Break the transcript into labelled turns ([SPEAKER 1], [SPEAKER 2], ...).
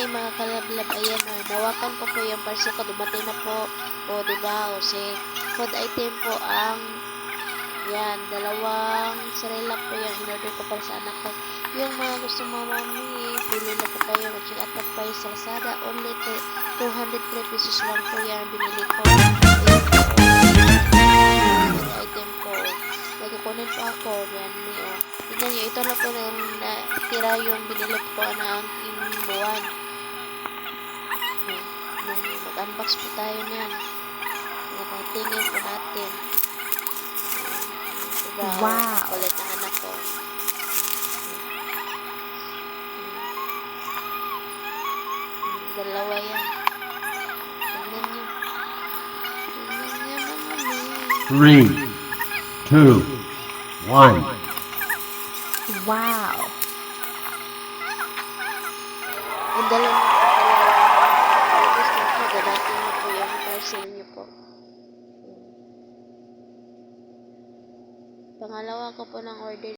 [SPEAKER 1] Hi mga kalablab, ayan na, nawakan ko po yung parcel ko, dumating na po. O, diba, o si food item po ang, yan, dalawang sarila po yung in-order ko para sa anak ko. Yung mga gusto mo mami, pili na po kayo, check out the price sa Lazada, only to 203 pesos lang po yan, binili ko. Food item po. Nagkukunin po ako, yan, niyo. Tignan nyo, ito na po yung natira yung binili ko na ang buwan. Mag-unbox po tayo niyan. Nakatingin po natin. Diba?
[SPEAKER 2] Wow.
[SPEAKER 1] Kulit ng anak ko. Dalawa yan. Tingnan nyo. Tingnan nyo naman eh.
[SPEAKER 3] Three, two, one.
[SPEAKER 2] Wow.
[SPEAKER 1] Ang dalawa yung parcel niyo po. Pangalawa ko po ng order